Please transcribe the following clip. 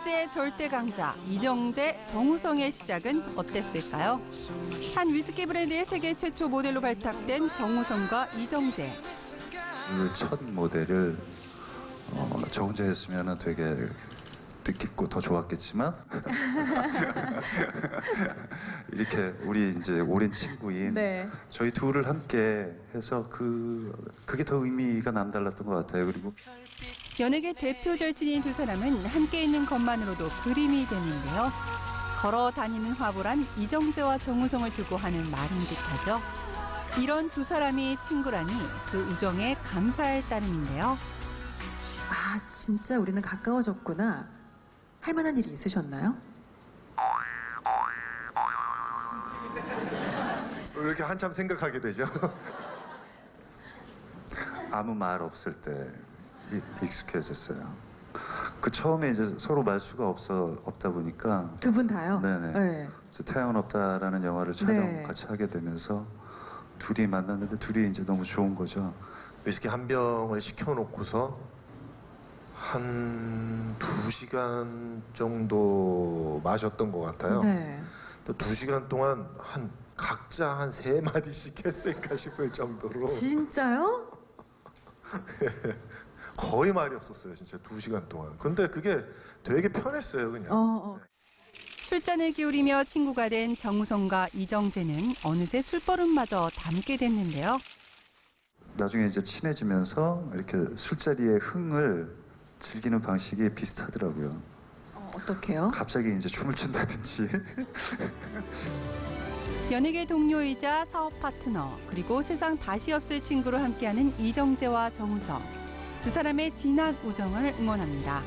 로맨스의 절대 강자 이정재, 정우성의 시작은 어땠을까요? 한 위스키 브랜드의 세계 최초 모델로 발탁된 정우성과 이정재. 그 첫 모델을 어, 저 혼자 했으면 되게 뜻깊고 더 좋았겠지만 이렇게 우리 이제 오랜 친구인 네. 저희 둘을 함께 해서 그 그게 더 의미가 남달랐던 것 같아요. 그리고 연예계 대표 절친인 두 사람은 함께 있는 것만으로도 그림이 되는데요. 걸어 다니는 화보란 이정재와 정우성을 두고 하는 말인 듯하죠. 이런 두 사람이 친구라니 그 우정에 감사할 따름인데요. 아, 진짜 우리는 가까워졌구나. 할 만한 일이 있으셨나요? 이렇게 한참 생각하게 되죠. 아무 말 없을 때 이- 익숙해졌어요. 그 처음에 이제 서로 말수가 없어 없다 보니까 두 분 다요? 네네. 네. 태양은 없다라는 영화를 촬영 네. 같이 하게 되면서 둘이 만났는데 둘이 이제 너무 좋은 거죠. 위스키 한 병을 시켜놓고서 한 두 시간 정도 마셨던 것 같아요. 네. 또두 시간 동안 한 각자 한 세 마디씩 했을까 싶을 정도로 진짜요? 거의 말이 없었어요, 진짜 두 시간 동안. 근데 그게 되게 편했어요, 그냥. 어, 어. 술잔을 기울이며 친구가 된 정우성과 이정재는 어느새 술버릇마저 닮게 됐는데요. 나중에 이제 친해지면서 이렇게 술자리의 흥을 즐기는 방식이 비슷하더라고요. 어, 어떡해요? 갑자기 이제 춤을 춘다든지 연예계 동료이자 사업 파트너 그리고 세상 다시 없을 친구로 함께하는 이정재와 정우성 두 사람의 진한 우정을 응원합니다.